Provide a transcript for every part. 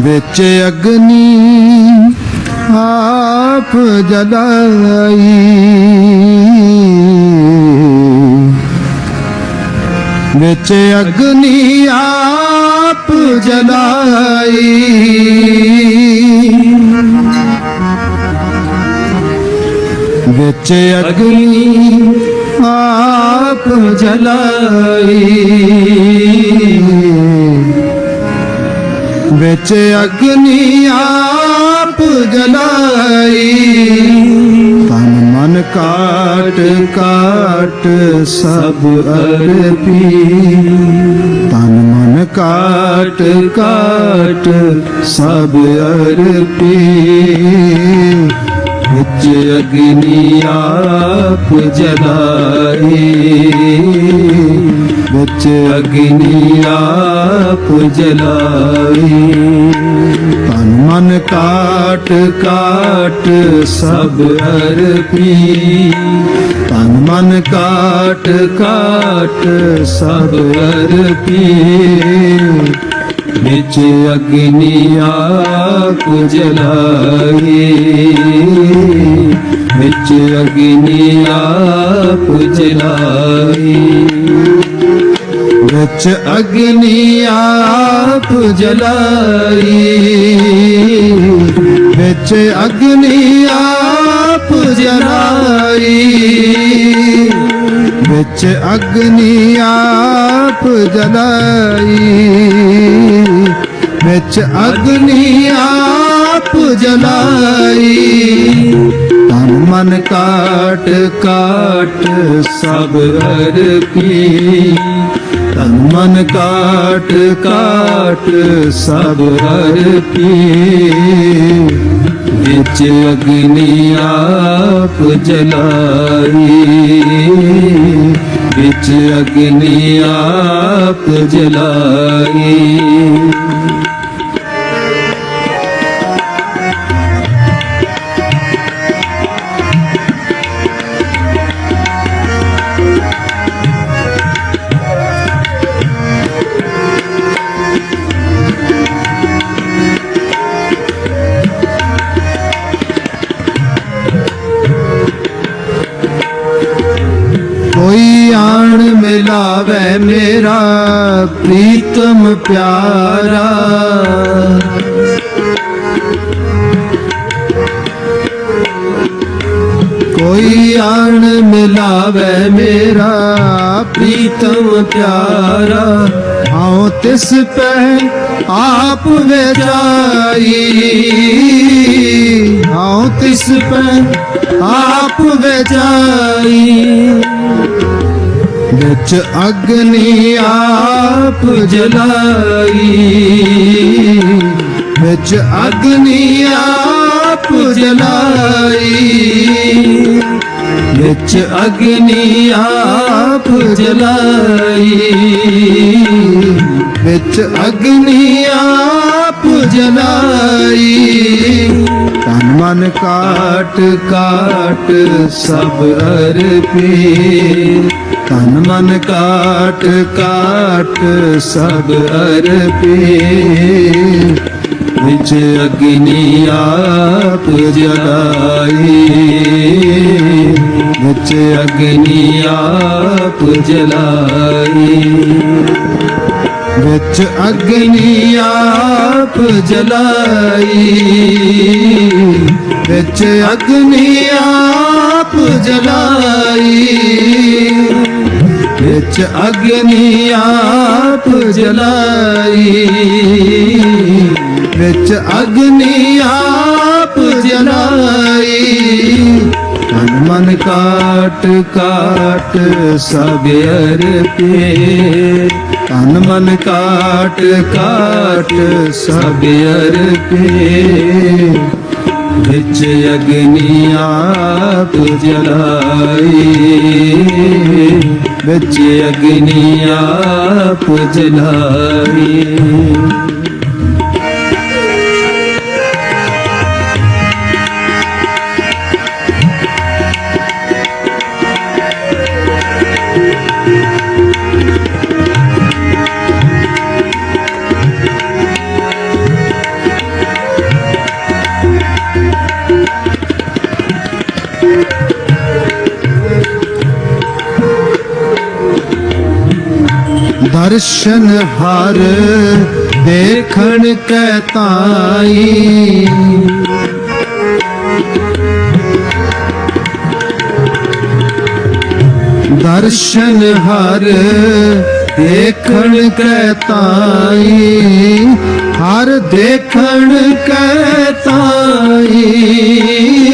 ਵਿੱਚ ਅਗਨੀ ਆਪ ਜਲਾਈ। ਵਿੱਚ ਅਗਨੀ ਆਪ ਜਲਾਈ। ਵਿੱਚ ਅਗਨੀ ਆਪ ਜਲਾਈ। ਵਿੱਚ ਅਗਨੀ ਆਪ ਜਲਾਈ। ਤਨ ਮਨ ਕਾਟ ਕਾਟ ਸਭ ਅਰਪੀ। ਤਨ ਮਨ ਕਾਟ ਕਾਟ ਸਭ ਅਰਪੀ। ਵਿੱਚ ਅਗਨੀ ਆਪ ਜਲਾਈ। ਵਿੱਚ ਅਗਨੀ ਆਪ ਜਲਾਈ। ਤਨ ਮਨ ਕਾਟ ਕਾਟ ਸਭ ਅਰਪੀ ਤਨ ਮਨ ਕਾਟ ਕਾਟ ਸਭ ਅਰਪੀ ਵਿੱਚ ਅਗਨੀ ਆਪ ਜਲਾਈ। ਵਿੱਚ ਅਗਨੀ ਆਪ ਜਲਾਈ। ਵਿੱਚ ਅਗਨੀ ਆਪ ਜਲਾਈ। ਵਿੱਚ ਅਗਨੀ ਆਪ ਜਲਾਈ। ਵਿੱਚ ਅਗਨੀ ਆਪ ਜਲਾਈ। ਵਿੱਚ ਅਗਨੀ ਆਪ ਜਲਾਈ। ਤਨ ਮਨ ਕਾਟ ਕਾਟ ਸਭ ਅਰਪੀ ਮਨ ਕਾਟ ਕਾਟ ਸਭ ਅਰਪੀ ਵਿੱਚ ਅਗਨੀ ਆਪ ਜਲਾਈ। ਵਿੱਚ ਅਗਨੀ ਆਪ ਜਲਾਈ। ਪਿਆਰਾ। ਆਉ ਤਿਸ ਪੈ ਆਪ ਵਿਚਾਈ ਆਉ ਤਿਸ ਪੈ ਆਪ ਵਿਚਾਈ ਵਿੱਚ ਅਗਨੀ ਆਪ ਜਲਾਈ। ਵਿੱਚ ਅਗਨੀ ਆਪ ਜਲਾਈ ਵਿੱਚ ਅਗਨੀ ਆਪ ਜਲਾਈ ਵਿੱਚ ਅਗਨੀ ਆਪ ਜਲਾਈ ਤਨ ਮਨ ਕਾਟ ਕਾਟ ਸਭ ਅਰਪੀ ਤਨ ਮਨ ਕਾਟ ਕਾਟ ਸਭ ਅਰਪੀ ਵਿੱਚ ਅਗਨੀ ਆਪ ਜਲਾਈ। ਵਿੱਚ ਅਗਨੀ ਆਪ ਜਲਾਈ। ਵਿੱਚ ਅਗਨੀ ਆਪ ਜਲਾਈ। ਵਿੱਚ ਅਗਨੀ ਆਪ ਜਲਾਈ। ਵਿੱਚ ਅਗਨੀ ਆਪ ਜਲਾਈ। ਵਿੱਚ ਅਗਨੀ ਆਪ ਜਲਾਈ। ਤਨ ਮਨ ਕਾਟ ਕਾਟ ਸਭ ਅਰਪੇ। ਤਨ ਮਨ ਕਾਟ ਕਾਟ ਸਭ ਅਰਪੇ। ਵਿੱਚ ਅਗਨੀ ਆਪ ਜਲਾਈ। ਵਿੱਚ ਅਗਨੀ ਆਪ ਜਲਾਈ। ਦਰਸ਼ਨ ਹਰ ਦੇਖਣ ਕੈ ਤਾਈ। ਦਰਸ਼ਨ ਹਰ ਦੇਖਣ ਕੈ ਤਾਈ। ਹਰ ਦੇਖਣ ਕੈ ਤਾਈ।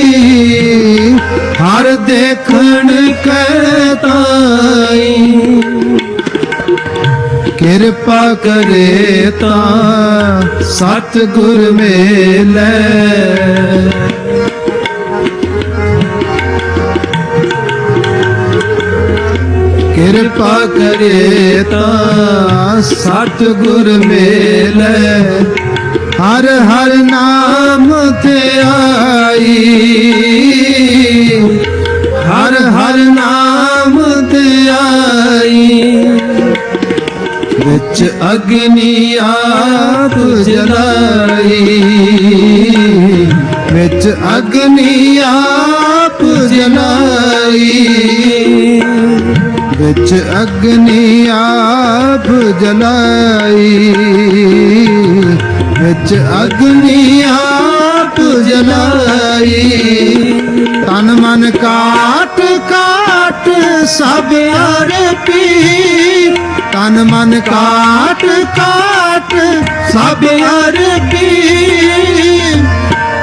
ਕਰੇ ਤਾਂ ਸਤਿਗੁਰ ਮੇਲੇ। ਕਿਰਪਾ ਕਰੇ ਤਾਂ ਸਤਿਗੁਰ ਮੇਲੇ। ਹਰ ਹਰ ਨਾਮ ਤੇ ਆਈ। ਅਗਨੀ ਆਪ ਜਲਾਈ। ਵਿੱਚ ਅਗਨੀ ਆਪ ਜਲਾਈ। ਵਿੱਚ ਅਗਨੀ ਆਪ ਜਲਾਈ। ਵਿੱਚ ਅਗਨੀ ਆਪ ਜਲਾਈ। ਤਨ ਮਨ ਕਾਟ ਕਾਟ ਸਭ ਅਰਪੀ ਤਨ ਮਨ ਕਾਟ ਕਾਟ ਸਭ ਅਰਪੀ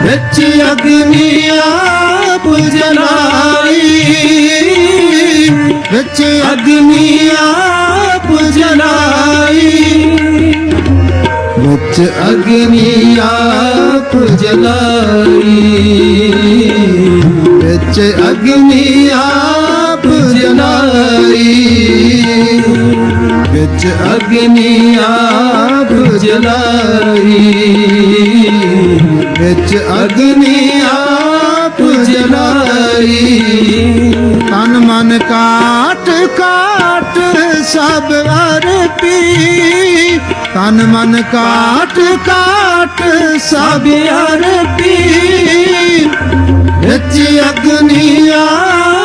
ਵਿੱਚ ਅਗਨੀ ਪੁਜਲਾਈ ਵਿੱਚ ਅਗਨੀ ਪੁਜਲਾਈ ਵਿੱਚ ਅਗਨੀ ਪੁਜਲਾਈ ਵਿੱਚ ਅਗਨੀ ਆਪ ਜਲਾਈ ਵਿੱਚ ਅਗਨੀ ਆਪ ਜਲਾਈ ਵਿੱਚ ਅਗਨੀ ਆਪ ਜਲਾਈ ਤਨ ਮਨ ਕਾਟ ਕਾਟ ਸਭ ਅਰਪੀ ਤਨ ਮਨ ਕਾਟ ਕਾਟ ਸਭ ਅਰਪੀ ਵਿੱਚ ਅਗਨੀ ਆਪ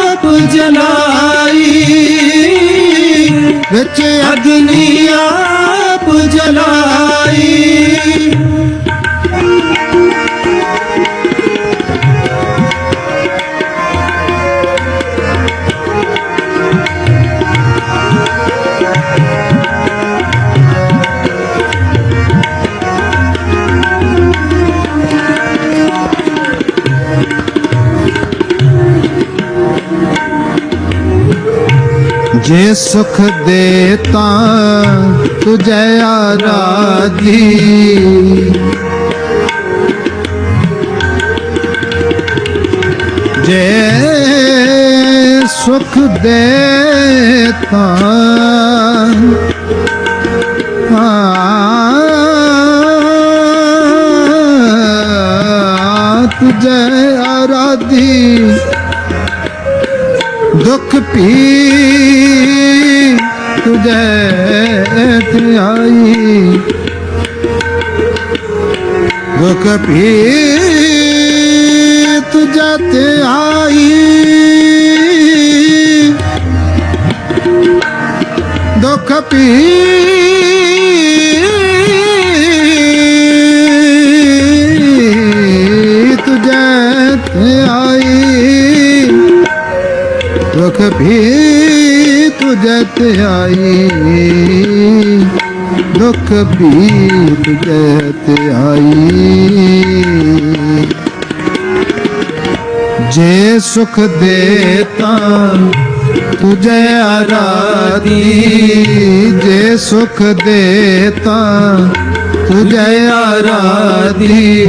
ਜੇ ਸੁਖ ਦੇ ਤਾਂ ਤੁਝੈ ਆਰਾਧੀ। ਜੇ ਸੁਖ ਦੇ ਤਾਂ ਹਾਂ ਤੁਝੈ ਆਰਾਧੀ। ਦੁੱਖ ਪੀ ਤੁਝੇ ਤੇ ਆਈ। ਦੁਖ ਪੀ ਤੁਝੇ ਤੇ ਆਈ। ਦੁਖ ਪੀ ਤੁਝੇ ਆਈ। ਦੁਖ ਵੀ ਤੁਝੇ ਤੇ ਆਈ। ਜੇ ਸੁਖ ਦੇ ਤਾਂ ਤੁਝੇ ਆਰਾਧੀ। ਜੇ ਸੁਖ ਦੇ ਤਾਂ ਤੁਝੇ ਆਰਾਧੀ।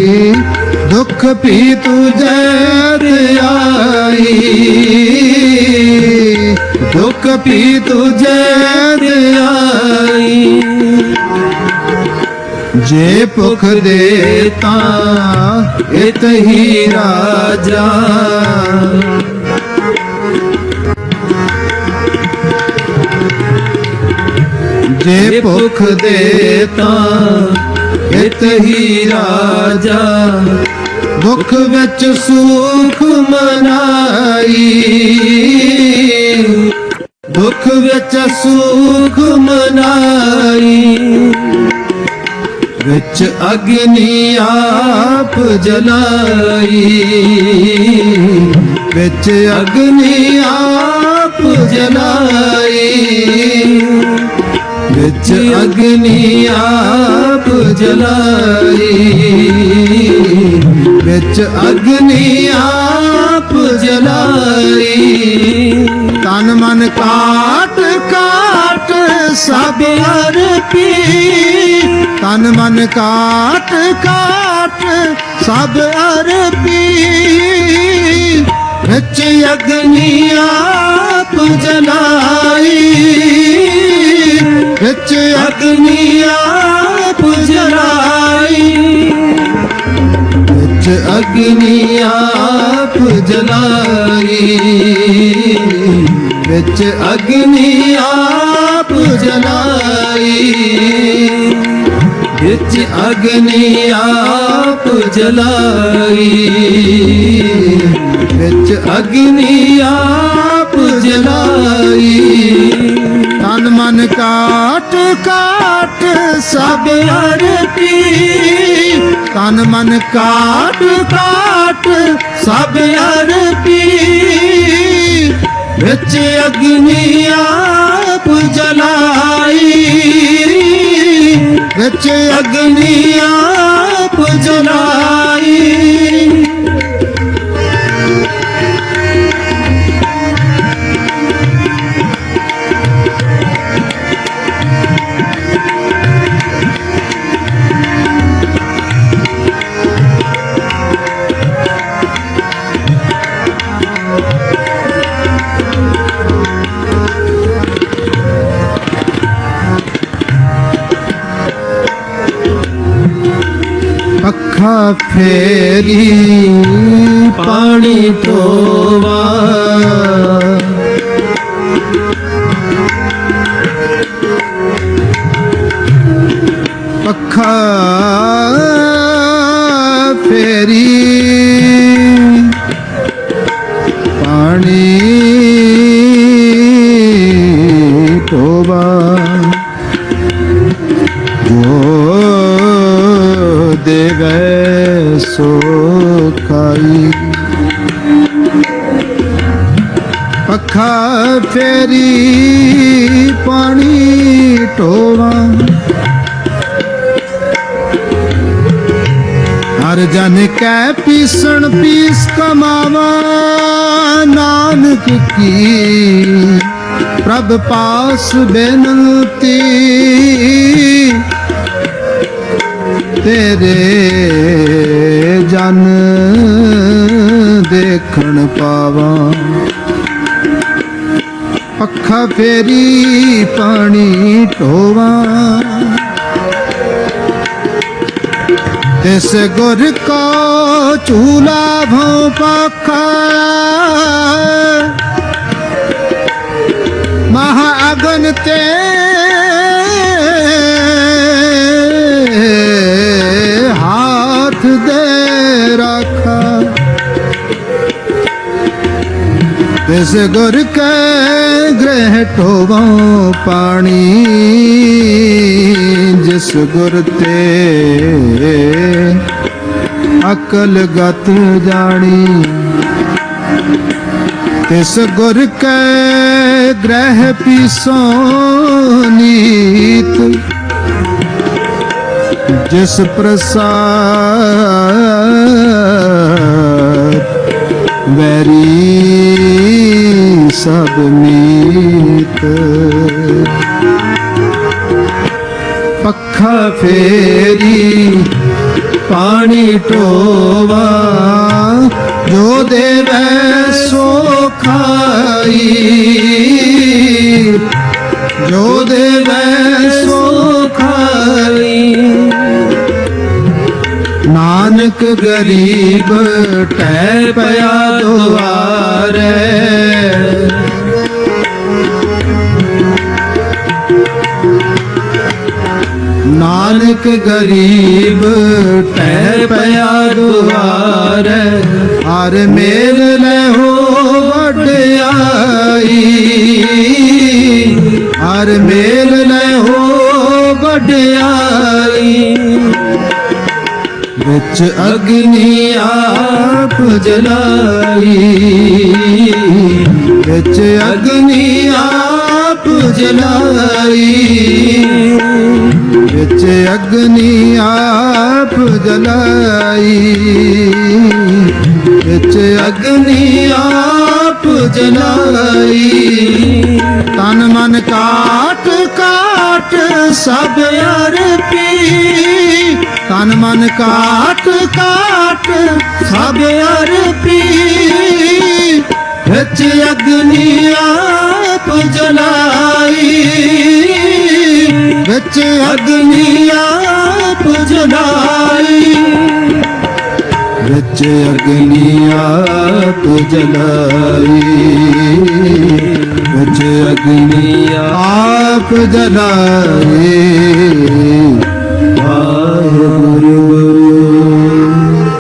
ਦੁਖ ਵੀ ਤੁਝੇ ਆਈ। ਦੁੱਖ ਵੀ ਤੁਝੇ ਤੇ ਜੇ ਭੁਖ ਦੇ ਤਾਂ ਇਤ ਹੀ ਰਾਜਾ। ਜੇ ਭੁਖ ਦੇ ਤਾਂ ਇਤ ਹੀ ਰਾਜਾ। ਦੁੱਖ ਵਿੱਚ ਸੁਖ ਮਨਾਈ। ਦੁੱਖ ਵਿੱਚ ਸੁਖ ਮਨਾਈ। ਵਿੱਚ ਅਗਨੀ ਆਪ ਜਲਾਈ। ਵਿੱਚ ਅਗਨੀ ਆਪ ਜਲਾਈ। ਵਿੱਚ ਅਗਨੀ ਆਪ ਜਲਾਈ। ਵਿੱਚ ਅਗਨੀ ਆਪ ਜਲਾਈ। ਤਨ ਮਨ ਕਾਟ ਕਾਟ ਸਭ ਅਰਪੀ। ਤਨ ਮਨ ਕਾਟ ਕਾਟ ਸਭ ਅਰਪੀ। ਵਿੱਚ ਅਗਨੀ ਆਪ ਜਲਾਈ। ਵਿੱਚ ਅਗਨੀ ਆਪ ਅਗਨੀ ਆਪ ਜਲਾਈ ਵਿੱਚ ਅਗਨੀ ਆਪ ਜਲਾਈ ਵਿੱਚ ਅਗਨੀ ਆਪ ਜਲਾਈ ਵਿੱਚ ਅਗਨੀ ਆਪ ਜਲਾਈ ਤਨ ਮਨ ਕਾਟ ਕਾਟ ਸਭ ਅਰਪੀ। ਤਨ ਮਨ ਕਾਟ ਕਾਟ ਸਭ ਅਰਪੀ। ਵਿੱਚ ਅਗਨੀ ਆਪ ਜਲਾਈ। ਵਿੱਚ ਅਗਨੀ ਆਪ ਜਲਾਈ। ਅੱਖਾਂ ਫੇਰੀ ਪਾਣੀ ਧੋਵਾ। ਅੱਖਾਂ ਫੇਰੀ ਪਾਣੀ ਧੋਵਾ। ਜੋ ਦੇਵੈ ਸੋ ਪੱਖਾ ਫੇਰੀ ਪਾਣੀ ਢੋਵਾ। ਹਰ ਜਨ ਕੈ ਪੀਸਣ ਪੀਸ ਕਮਾਵਾ। ਨਾਨਕ ਕੀ? ਪ੍ਰਭ ਪਾਸ ਬੇਨਤੀ। ਤੇਰੇ ਅੱਖਾਂ ਫੇਰੀ ਪਾਣੀ ਢੋਵਾਂ ਤਿਸ ਗੁਰ ਕੋ ਝੂਲਾ ਭਉ ਪਖਾ ਮਹਾ ਅਗਨ ਤਿਸ ਗੁਰ ਕੈ ਗ੍ਰਹਿ ਢੋਵੋ ਪਾਣੀ, ਜਿਸ ਗੁਰ ਤੇ ਅਕਲ ਗਤ ਜਾਣੀ। ਤਿਸ ਗੁਰ ਕੈ ਗ੍ਰਹਿ ਪੀਸੋ ਨੀਤ, ਜਿਸ ਪ੍ਰਸਾਦ ਵੈਰੀ ਸਭ ਮੀਤ। ਪੱਖਾ ਫੇਰੀ ਪਾਣੀ ਢੋਵਾ। ਜੋ ਦੇਵੈ ਸੋ ਖਾਈ। ਨਾਨਕ ਗਰੀਬ ਟੈ ਪਿਆ ਦੁਆਰੇ। ਨਾਨਕ ਗਰੀਬ ਟੈ ਪਿਆ ਦੁਆਰੇ। ਹਰ ਮੇਲ ਲੈ ਹੋ ਵਡਿਆਈ ਹਰ ਮੇਲ ਲੈ ਹੋ ਵਡਿਆਈ ਵਿੱਚ ਅਗਨੀ ਆਪ ਜਲਾਈ। ਵਿੱਚ ਅਗਨੀ ਆਪ ਜਲਾਈ। ਵਿੱਚ ਅਗਨੀ ਆਪ ਜਲਾਈ। ਵਿੱਚ ਅਗਨੀ ਆਪ ਜਲਾਈ। ਤਨ ਮਨ ਕਾਟ ਕਾਟ ਸਭ ਅਰਪੀ। ਤਨ ਮਨ ਕਾਟ ਕਾਟ ਸਭ ਅਰਪੀ। ਵਿੱਚ ਅਗਨੀ ਆਪ ਜਲਾਈ। ਵਿੱਚ ਅਗਨੀ ਆਪ ਜਲਾਈ। ਵਿੱਚ ਅਗਨੀ ਆਪ ਜਲਾਈ। ਵਿੱਚ ਅਗਨੀ ਆਪ ਜਲਾਏ।